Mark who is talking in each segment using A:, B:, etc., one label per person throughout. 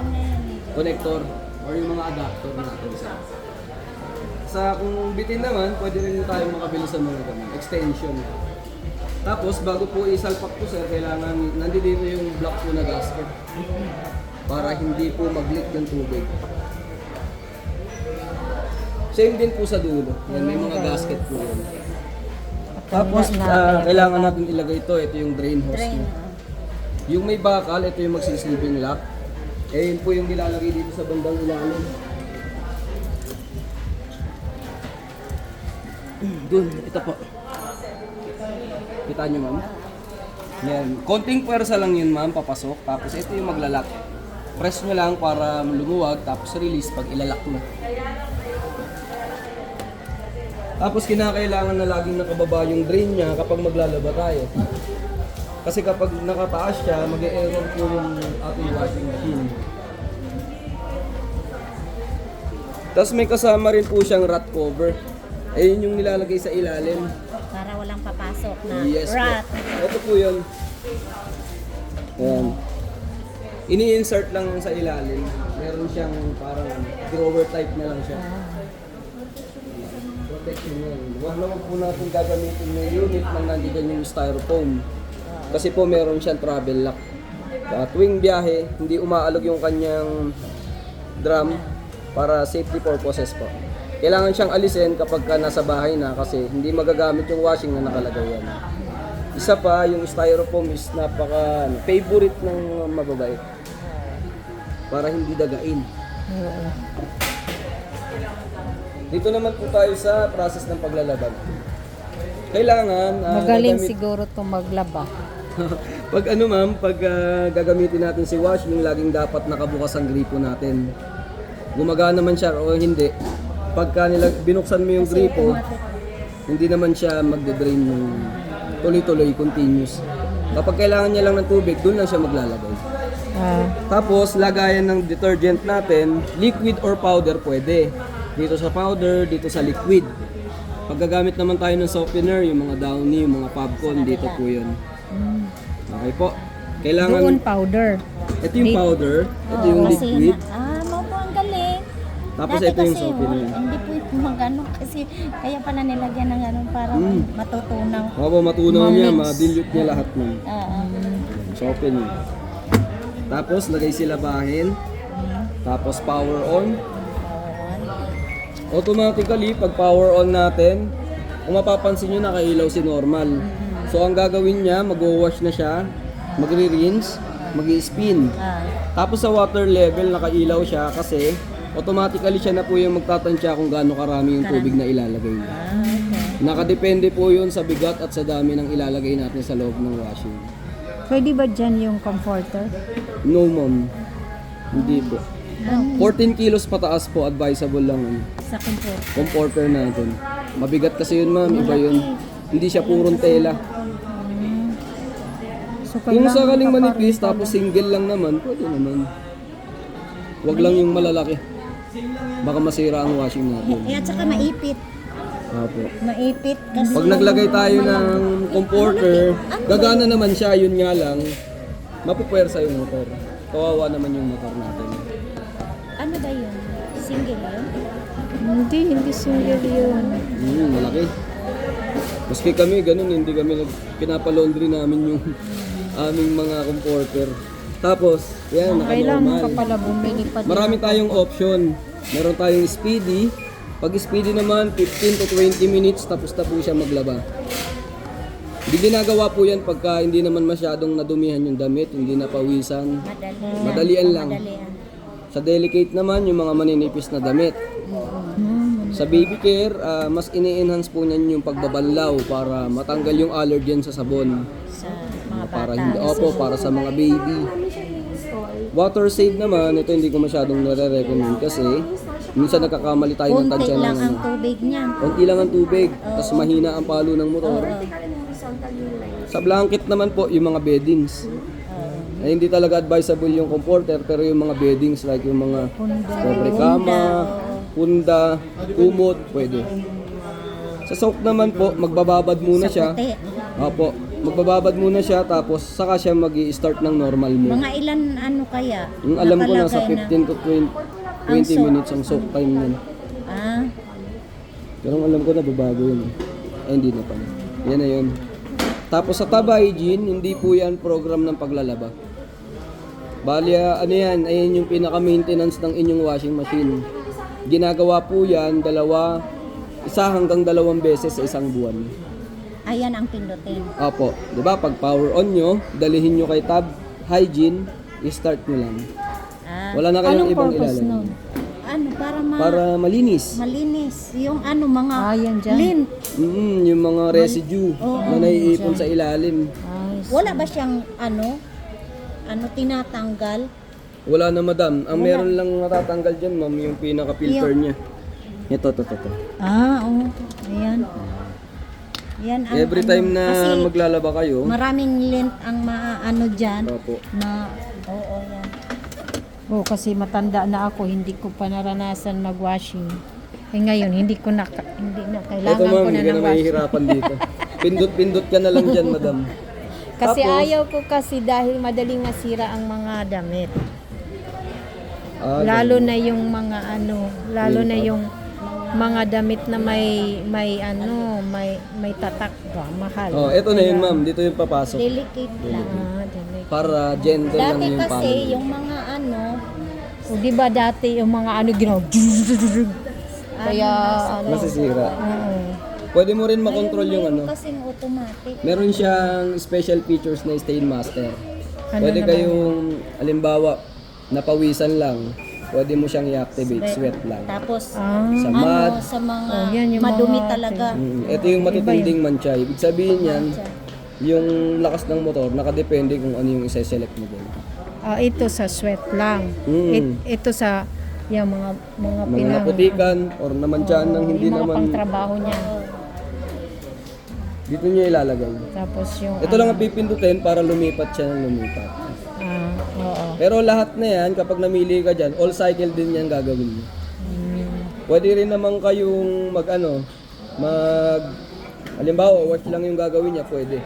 A: alam na yan eh.
B: connector or yung mga adapter natin sa sa kung bitin naman, pwede rin tayo makabili sa mga ganun, extension. Tapos bago po isalpak po sir, kailangan nandito yung block po na gasket para hindi po mag-leak yung tubig. Same din po sa dulo. Yan, may mga gasket po yun. Tapos ah, kailangan natin ilagay ito, ito yung drain hose. Yung may bakal, ito yung magsisilbing lock. Eh, yun po yung nilalagay dito sa bandang ilalim. Dun, ito po. Kita nyo, ma'am? Yan. Konting pwersa lang yun, ma'am, papasok. Tapos ito yung maglalak. Press nyo lang para lumuwag, tapos release pag ilalak na. Tapos kinakailangan na laging nakababa yung drain niya kapag maglalaba tayo. Kasi kapag nakataas siya, mag-error po yung ating washing machine. Tapos may kasama rin po siyang rat cover. Ayun yung nilalagay sa ilalim.
A: Para walang papasok na
B: Yes
A: rat.
B: po. Ito po yun. Ayan. Ini-insert lang sa ilalim. Meron siyang parang drawer type na lang siya. Protection yan. Huwag naman po natin gagamitin yung unit nang nandiyan yung styrofoam. Kasi po meron siyang travel lock. Sa tuwing biyahe, hindi umaalog yung kanyang drum para safety purposes po. Kailangan siyang alisin kapag ka nasa bahay na kasi hindi magagamit yung washing na nakalagay yan. Isa pa, yung styrofoam is napaka ano, favorite ng mga mababait. Para hindi dagain. Dito naman po tayo sa process ng paglalaban. Kailangan ah,
C: Magaling
B: gagamit-
C: siguro to maglaba.
B: pag ano ma'am, pag ah, gagamitin natin si washing, laging dapat nakabukas ang gripo natin. Gumagana man siya o hindi. Pagka nila, binuksan mo yung gripo, hindi naman siya magde-drain ng tuloy-tuloy, continuous. Kapag kailangan niya lang ng tubig, doon lang siya maglalagay.
C: Ah,
B: Tapos, lagayan ng detergent natin, liquid or powder pwede. Dito sa powder, dito sa liquid. Pag gagamit naman tayo ng softener, yung mga downy, yung mga popcorn, dito po yun. Okay po. Kailangan,
C: doon powder.
B: ito yung powder, ito yung
A: Kasi
B: liquid,
A: na, ah, mo po ang galing.
B: tapos
A: Dati
B: ito yung
A: kasi,
B: softener.
A: wala- Hindi po ito magano kasi kaya pala nilagyan ng ano para
B: Mm.
A: matutunaw.
B: Opo, matunaw niya,
A: Mamix.
B: ma-dilute niya lahat ng
A: Ah,
B: softener. Tapos, lagay sila bahin. Tapos, power on. Automatically, pag power on natin, kung mapapansin nyo, nakailaw si normal. So, ang gagawin niya, mag-wash na siya, magre-rinse, mag-spin.
A: ah,
B: Tapos sa water level, nakailaw siya kasi automatically siya na po yung magtatansya kung gaano karami yung tubig na ilalagay niya.
A: ah, okay.
B: Nakadepende po yun sa bigat at sa dami ng ilalagay natin sa loob ng washing.
C: Pwede ba dyan yung comforter?
B: No, ma'am. Hindi po. 14 kilos pataas po, advisable lang yun.
A: Sa computer.
B: comforter natin. Mabigat kasi yun ma'am, iba yun. Hindi siya purong tela.
C: So,
B: Kung
C: kailangan
B: sakaling manipis tapos single lang naman, pwede naman. Huwag lang yung malalaki. Baka masira ang washing natin.
A: Eh, at saka maipit.
B: Apo.
A: Maipit kasi.
B: Pag naglagay tayo ng comforter, gagana naman siya, yun nga lang, mapupwersa yung motor. Kawawa naman yung motor natin.
A: Ano ba yun? Single yun?
C: Hindi, hindi single yun.
B: Hmm, malaki. Maski kami, ganun, hindi kami nag, pinapalaundry namin yung aming mga comforter. Tapos, yan,
C: Kailangan
B: naka-normal.
C: ka pala bumili pa din.
B: Marami tayong option. Meron tayong speedy. Pag speedy naman, 15 to 20 minutes, tapos na po siya maglaba. Hindi ginagawa po yan pagka hindi naman masyadong nadumihan yung damit, hindi napawisan.
A: Madali.
B: Madalian lang.
A: Madalian.
B: Sa delicate naman, yung mga maninipis na damit. Sa baby care, ah, mas ini-enhance po niyan yung pagbabanlaw para matanggal yung allergen sa sabon.
A: Sa
B: Para hindi, opo, para sa mga baby. Water save naman, ito hindi ko masyadong nare-recommend kasi minsan nagkakamali tayo ng
A: Kunti
B: tansya ng
A: lang ang
B: ano.
A: tubig niya.
B: Konti lang ang tubig, tapos mahina ang palo ng motor. Sa blanket naman po, yung mga beddings. Eh, hindi talaga advisable yung comforter, pero yung mga beddings like yung mga pobre kama, punda, kumot, pwede. Sa soak naman po, magbababad muna
A: Sa
B: siya.
A: puti.
B: Opo. magbababad muna siya tapos saka siya mag start ng normal mo.
A: Mga ilan ano kaya?
B: Yung alam ko nasa
A: Nakalagay
B: 15 to 20, 20
A: soak.
B: minutes ang soak time nun.
A: Ah,
B: Pero ang alam ko na babago yun. Ay, hindi na pala. Yan na yun. Tapos sa Taba Hygiene, hindi po yan program ng paglalaba. Bali, ah, ano yan, ayan yung pinaka-maintenance ng inyong washing machine. Ginagawa po yan, dalawa, isa hanggang dalawang beses sa isang buwan.
A: Ayan ang pindutin.
B: Opo, di ba? Pag power on nyo, dalihin nyo kay Tab Hygiene, i-start nyo lang.
A: Ah,
B: Wala na kayong
C: Anong
B: ibang
C: purpose
B: ilalim.
C: nun?
A: ano para ma
B: Para malinis.
A: malinis yung ano mga
C: Ah, yan dyan.
A: lint.
B: Mm, yung mga residue na naiipon sa ilalim.
A: Wala ba siyang ano ano tinatanggal?
B: Wala na madam. Ang meron lang natatanggal dyan ma'am, yung pinaka-filter niya. Ito, ito, ito. ito.
A: Ah, oo. Ayan. Yan ang
B: Every
A: ano,
B: time na
A: kasi
B: maglalaba kayo,
A: maraming lint ang maano diyan
B: opo.
A: na oo yan.
C: oh, kasi matanda na ako, hindi ko pa naranasan mag-washing. Eh ngayon, hindi ko na, hindi na,
B: Ito
C: kailangan
B: ma'am,
C: ko na ng
B: na mahihirapan dito. Pindot-pindot ka na lang dyan madam.
C: Kasi
B: Tapos-
C: ayaw ko kasi dahil madaling masira ang mga damit.
B: Ah,
C: Lalo na yung mga ano, lalo na
B: Lipat.
C: yung mga damit na may may ano, may may tatak ba, mahal.
B: Oh, ito na yun ma'am, dito yung papasok.
A: Delicate lang.
C: Ah, dali.
B: Para gentle lang
A: Dati
B: yung
A: kasi yung mga ano,
C: O di ba dati yung mga ano ginawa? Kaya ano,
B: Masisira.
C: oo.
B: Pwede mo rin makontrol yung ano.
A: kasing automatic.
B: Meron siyang special features na Stain Master.
C: Ano
B: Pwede kayong, alimbawa, napawisan lang, pwede mo siyang i-activate, sweat lang.
A: Tapos
C: Ah,
B: Sa
A: ano sa mga
C: Oh, yan yung
A: madumi
C: mga-
A: talaga.
B: Mm, ito yung matitinding mancha. Ibig sabihin yan, yung lakas ng motor, nakadepende kung ano yung isa-select mo din.
C: ah, ito sa sweat lang.
B: Mm.
C: It- ito sa yung mga mga
B: Mga
C: pinang
B: naputikan or namansyahan ng hindi
C: yung mga
B: naman,
C: pangtrabaho niya.
B: dito nyo ilalagay.
C: Tapos yung
B: Ito lang ang pipindutin para lumipat siya ng lumipat. Pero lahat na yan, kapag namili ka dyan, all cycle din yan gagawin mo. Pwede rin naman kayong mag ano, mag, halimbawa, wash lang yung gagawin niya, pwede.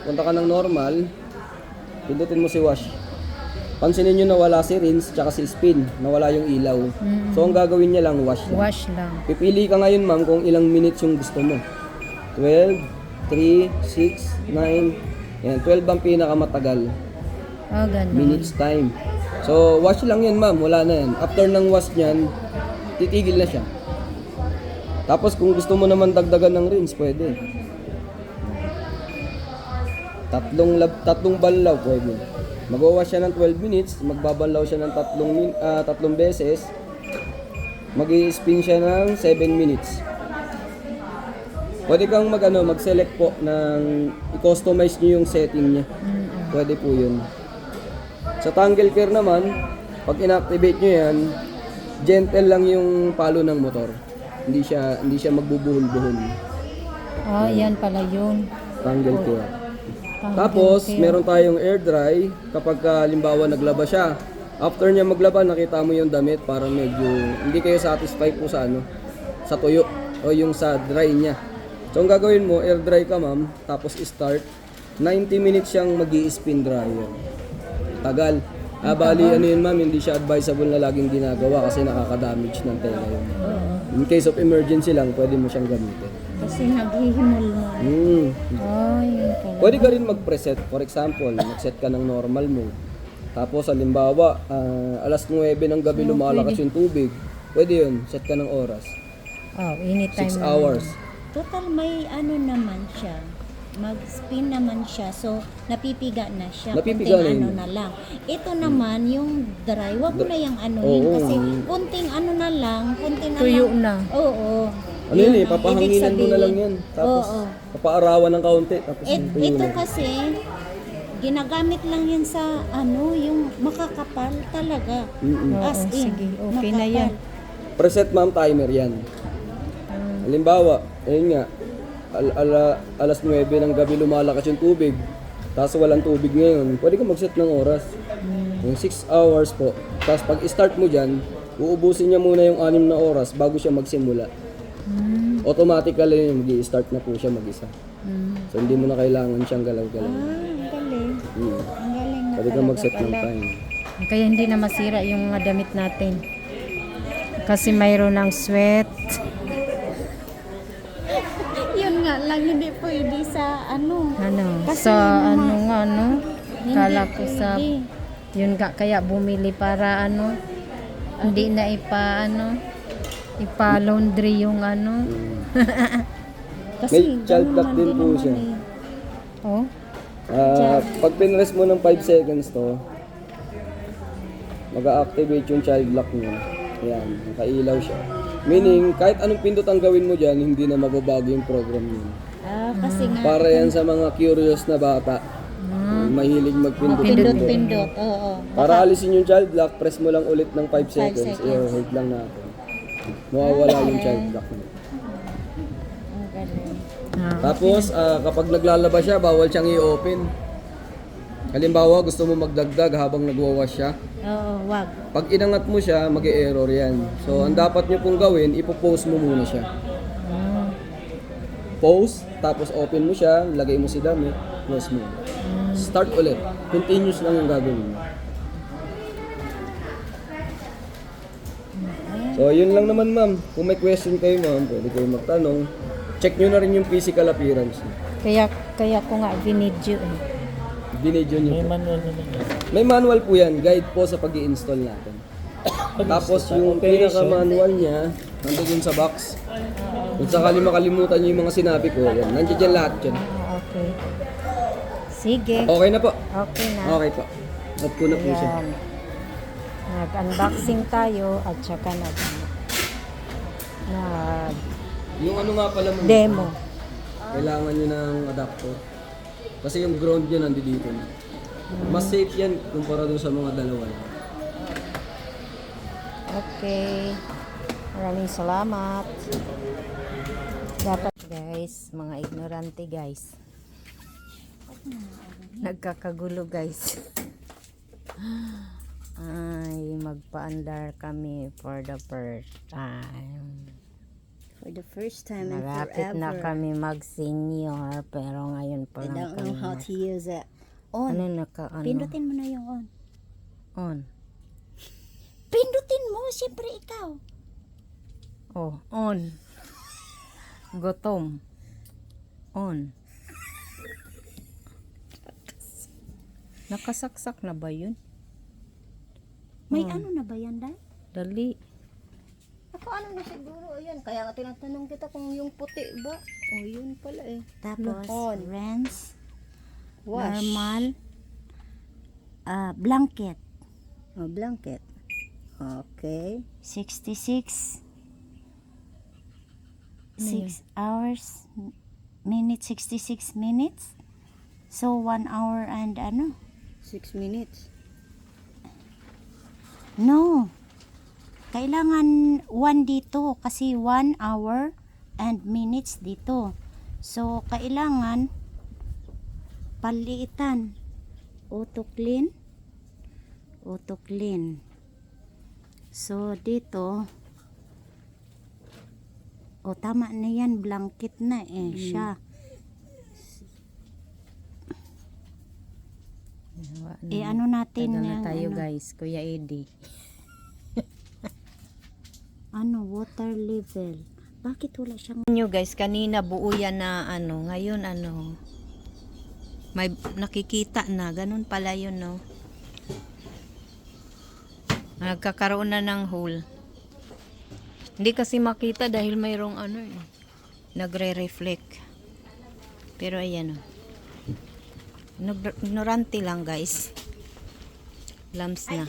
B: Punta ka ng normal, pindutin mo si wash. Pansinin nyo na wala si rinse, tsaka si spin, na wala yung ilaw. So, ang gagawin niya lang, wash lang.
C: Wash lang.
B: Pipili ka ngayon, ma'am, kung ilang minutes yung gusto mo. 12, 3, 6, 9, yan, 12 ang pinakamatagal
C: Ah, ganun.
B: minutes time. So, wash lang yan, ma'am. Wala na yan. After ng wash niyan, titigil na siya. Tapos, kung gusto mo naman dagdagan ng rinse, pwede. Tatlong, lab, tatlong banlaw, pwede. Mag-wash siya ng 12 minutes, magbabanlaw siya ng tatlong, min, ah, tatlong beses, mag spin siya ng 7 minutes. Pwede kang mag, ano, mag-select po ng i-customize niyo yung setting niya. Pwede po yun. Sa tangle care naman, pag inactivate nyo yan, gentle lang yung palo ng motor. Hindi siya hindi siya magbubuhol-buhol.
C: Ah, yan pala yun.
B: Tangle care.
C: Tangle
B: Tapos,
C: care.
B: meron tayong air dry kapag ka, halimbawa naglaba siya. After niya maglaba, nakita mo yung damit para medyo hindi kayo satisfied po sa ano, sa tuyo o yung sa dry niya. So, ang gagawin mo, air dry ka ma'am, tapos start. 90 minutes siyang mag spin dryer. Tagal. Ah, bali, ano yun ma'am, hindi siya advisable na laging ginagawa kasi nakaka-damage ng tela yun. In case of emergency lang, pwede mo siyang gamitin.
A: Kasi naghihimol mo.
C: Ah, yun pala.
B: Pwede ka rin mag-preset. For example, mag-set ka ng normal mode. Tapos, halimbawa, ah, alas 9 ng gabi lumalakas yung tubig. Pwede yun. Set ka ng oras.
C: Oh, anytime.
B: 6
C: na.
B: hours.
A: Total may ano naman siya. Mag-spin naman siya. So, napipiga na siya.
B: Napipiga
A: kunting
B: na
A: ano
B: yun.
A: na lang. Ito naman, yung dry, wag mo na yung ano
B: Oo.
A: kasi kunting ano na lang, kunting na
C: Tuyo
A: lang.
C: na.
A: Oo.
B: Ano yun eh,
A: ang
B: papahanginan mo na
A: sabihin.
B: lang yan. Tapos,
A: Oo.
B: papaarawan ng kaunti. Tapos,
A: Et,
B: tuyo
A: ito
B: na.
A: kasi, ginagamit lang yan sa ano, yung makakapal talaga.
B: Mm-mm.
A: As
C: Oo,
A: in,
C: sige. Okay na
A: makapal.
C: yan.
B: Preset ma'am timer yan. Halimbawa, ayun nga, al- ala- alas 9 ng gabi lumalakas yung tubig. Tapos walang tubig ngayon. Pwede ka mag-set ng oras. Yung 6 hours po. Tapos pag start mo dyan, uubusin niya muna yung 6 na oras bago siya magsimula. Automatically yun, mag start na po siya mag-isa.
C: Mm.
B: So hindi mo na kailangan siyang galaw-galaw.
A: Ah, ang galing.
B: Hmm.
A: Ang galing na
B: Pwede ka
A: talaga
B: mag-set ng time.
C: Kaya hindi na masira yung mga damit natin. Kasi mayroon ng sweat.
A: Lang, hindi pwede sa ano.
C: Ano,
A: Kasi
C: sa ano nga, ano,
A: Hindi
C: kala ko sa,
A: pwede.
C: yun nga, kaya bumili para ano, hindi na ipa, ano, ipa-laundry yung ano.
A: Kasi
B: May child
A: ganun
B: lock din po
A: naman
B: siya.
A: eh.
C: Oh,
B: Ah, pag pinrest mo ng 5 seconds to, mag-activate yung child lock niya. Ayan, nakailaw siya. Meaning, kahit anong pindot ang gawin mo dyan, hindi na mababago yung program niya.
A: Ah, kasi nga,
B: Para yan sa mga curious na bata.
C: Ah.
B: Mahilig magpindot-pindot.
A: pindot-pindot, oo.
B: Para alisin yung child lock, press mo lang ulit ng 5
A: Five
B: seconds.
A: seconds.
B: I-hold lang natin. Mawawala yung child lock niya.
A: Ang galing.
C: ah.
B: Tapos, ah, kapag naglalaba siya, bawal siyang i-open. Halimbawa, gusto mo magdagdag habang nagwawash siya.
A: Oo, wag.
B: Pag inangat mo siya, mag error yan. So, ang dapat nyo pong gawin, ipopost mo muna siya. Post, tapos open mo siya, lagay mo si damit, close mo. Start ulit. Continuous lang yung gagawin mo. So, yun lang naman ma'am. Kung may question kayo ma'am, pwede kayo magtanong. Check nyo na rin yung physical appearance. niya.
C: Kaya, kaya ko nga binidyo eh.
B: Binidyo nyo po. May manual po yan. Guide po sa pag install natin. Tapos yung pinaka-manual niya, nandun sa box. Kung sakali makalimutan nyo yung mga sinabi ko, yan. Nandiyan dyan lahat dyan.
C: Ah, okay. Sige.
B: Okay na po.
C: Okay na.
B: Okay po. At ko na po siya.
C: Yan. Nag-unboxing tayo at saka nag nag
B: Yung ano nga pala mo,
C: demo.
B: kailangan nyo ng adapter. Kasi yung ground nyo nandito dito. na. Mas safe yan kumpara dun sa mga dalawa.
C: Okay. Maraming salamat. Dapat guys, mga ignorante guys. Nagkakagulo guys. Ay, magpaandar kami for the first time.
A: For the first time and
C: Malapit
A: forever.
C: na kami mag-senior, pero ngayon pa
A: I
C: lang
A: don't know how to use it. On.
C: Ano naka, ano?
A: Pindutin mo na yung on.
C: On.
A: Pindutin mo, siyempre ikaw.
C: Oh, on. Gutom. On. Nakasaksak na ba yun?
A: May
C: Hmm.
A: ano na ba yan, Day?
C: Dali.
A: Ako ano na siguro, ayan. Kaya nga tinatanong kita kung yung puti ba. O, yun pala eh. Tapos,
C: On.
A: rinse,
C: Wash.
A: normal, ah blanket. O, blanket. Okay. 66. 6 hours, minutes, 66 minutes. So, 1 hour and ano? 6 minutes. No. Kailangan 1 dito kasi 1 hour and minutes dito. So, kailangan paliitan. Auto clean. Auto clean. So, dito, o tama na yan, blanket na eh, siya. Eh, ano natin
C: Tagal na tayo
A: ano,
C: guys, Kuya Eddie.
A: ano, water level. Bakit wala siyang
C: Nyo guys, kanina buo yan na ano, ngayon ano, may nakikita na, ganun pala yun no. Nagkakaroon na ng hole. Hindi kasi makita dahil mayroong ano eh, nagre-reflect. Pero ayan oh. Ignor- Ignorante lang guys. Lamps na.